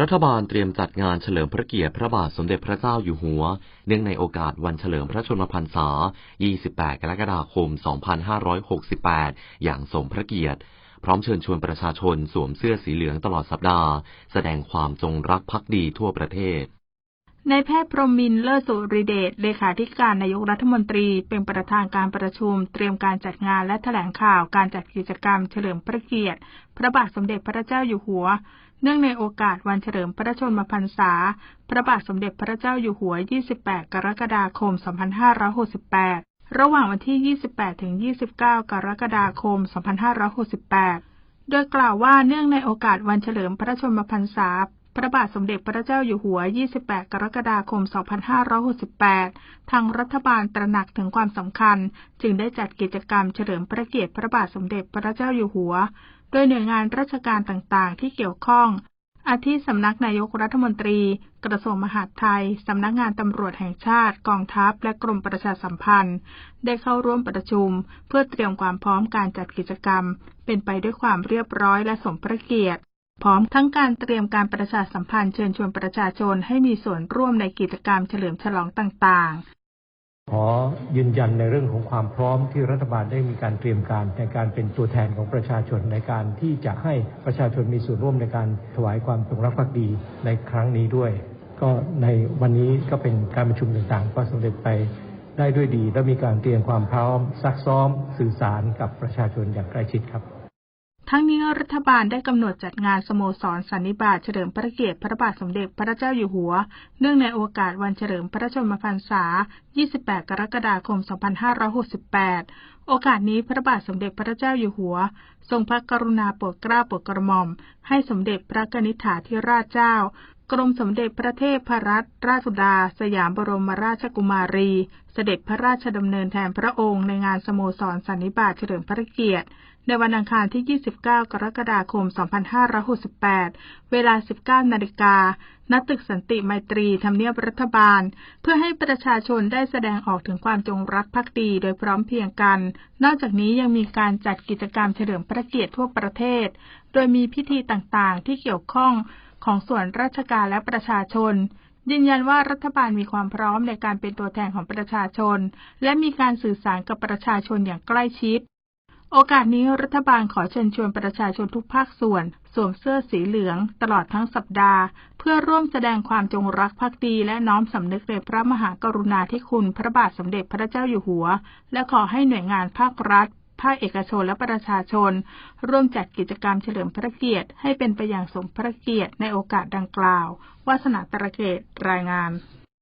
รัฐบาลเตรียมจัดงานเฉลิมพระเกียรติพระบาทสมเด็จพระเจ้าอยู่หัว เนื่องในโอกาสวันเฉลิมพระชนมพรรษา 28 กรกฎาคม 2568 อย่างสมพระเกียรติ พร้อมเชิญชวนประชาชนสวมเสื้อสีเหลืองตลอดสัปดาห์ แสดงความจงรักภักดีทั่วประเทศในายแพทย์พรหมินเลิศสุริเดช เลขาธิการนายกรัฐมนตรี เป็นประธานการประชุม เตรียมการจัดงานและแถลงข่าวการจัดกิจกรรมเฉลิมพระเกียรติ พระบาทสมเด็จพระเจ้าอยู่หัว เนื่องในโอกาสวันเฉลิมพระชนมพรรษา พระบาทสมเด็จพระเจ้าอยู่หัว 28 กรกฎาคม 2568 ระหว่างวันที่ 28 ถึง 29 กรกฎาคม 2568 โดยกล่าวว่าเนื่องในโอกาสวันเฉลิมพระชนมพรรษา พระบาทสมเด็จพระเจ้าอยู่หัว 28 กรกฎาคม 2568 ทางรัฐบาลตระหนักถึงความสำคัญ จึงได้จัดกิจกรรมเฉลิมพระเกียรติพระบาทสมเด็จพระเจ้าอยู่หัว โดยหน่วยงานราชการต่างๆ ที่เกี่ยวข้อง อาทิสำนักนายกรัฐมนตรี กระทรวงมหาดไทย สำนักงานตำรวจแห่งชาติ กองทัพ และกรมประชาสัมพันธ์ ได้เข้าร่วมประชุม เพื่อเตรียมความพร้อมการจัดกิจกรรม เป็นไปด้วยความเรียบร้อยและสมพระเกียรติ พร้อมทั้งการเตรียมการประชาสัมพันธ์เชิญชวนประชาชนให้มีส่วนร่วมในกิจกรรมเฉลิมฉลองต่างๆ ขอยืนยันในเรื่องของความพร้อมที่รัฐบาลได้มีการเตรียมการในการเป็นตัวแทนของประชาชนในการที่จะให้ประชาชนมีส่วนร่วมในการถวายความจงรักภักดีในครั้งนี้ด้วย ก็ในวันนี้ก็เป็นการประชุมต่างๆ ก็สำเร็จไปได้ด้วยดี และมีการเตรียมความพร้อมซักซ้อม สื่อสารกับประชาชนอย่างใกล้ชิดครับ ทั้งนี้รัฐบาลได้กำหนดจัดงานสโมสรสันนิบาตเฉลิมพระเกียรติพระบาทสมเด็จพระเจ้าอยู่หัว เนื่องในโอกาสวันเฉลิมพระชนมพรรษา 28 กรกฎาคม 2568 โอกาสนี้พระบาทสมเด็จพระเจ้าอยู่หัว ทรงพระกรุณาโปรดเกล้าโปรดกระหม่อม ให้สมเด็จพระกนิษฐาธิราชเจ้ากรมสมเด็จพระเทพรัตนราชสุดา สยามบรมราชกุมารี เสด็จพระราชดำเนินแทนพระองค์ในงานสโมสรสันนิบาตเฉลิมพระเกียรติ ในวันอังคารที่ 29 กรกฎาคม 2568 เวลา 19 นาฬิกา ณ ตึกสันติไมตรีทำเนียบรัฐบาล เพื่อให้ประชาชนได้แสดงออกถึงความจงรักภักดีโดยพร้อมเพรียงกัน นอกจากนี้ยังมีการจัดกิจกรรมเฉลิมพระเกียรติทั่วประเทศ โดยมีพิธีต่างๆ ที่เกี่ยวข้องของส่วนราชการและประชาชนยืนยันว่ารัฐบาลมีความพร้อมในการเป็นตัวแทนของประชาชน และมีการสื่อสารกับประชาชนอย่างใกล้ชิด โอกาสนี้รัฐบาลขอเชิญชวนประชาชนทุกภาคส่วน สวมเสื้อสีเหลืองตลอดทั้งสัปดาห์ เพื่อร่วมแสดงความจงรักภักดีและน้อมสำนึกในพระมหากรุณาธิคุณพระบาทสมเด็จพระเจ้าอยู่หัว และขอให้หน่วยงานภาครัฐภาคเอกชนและประชาชน ร่วมจัดกิจกรรมเฉลิมพระเกียรติ ให้เป็นไปอย่างสมพระเกียรติในโอกาสดังกล่าววาสนาตระเกตรายงาน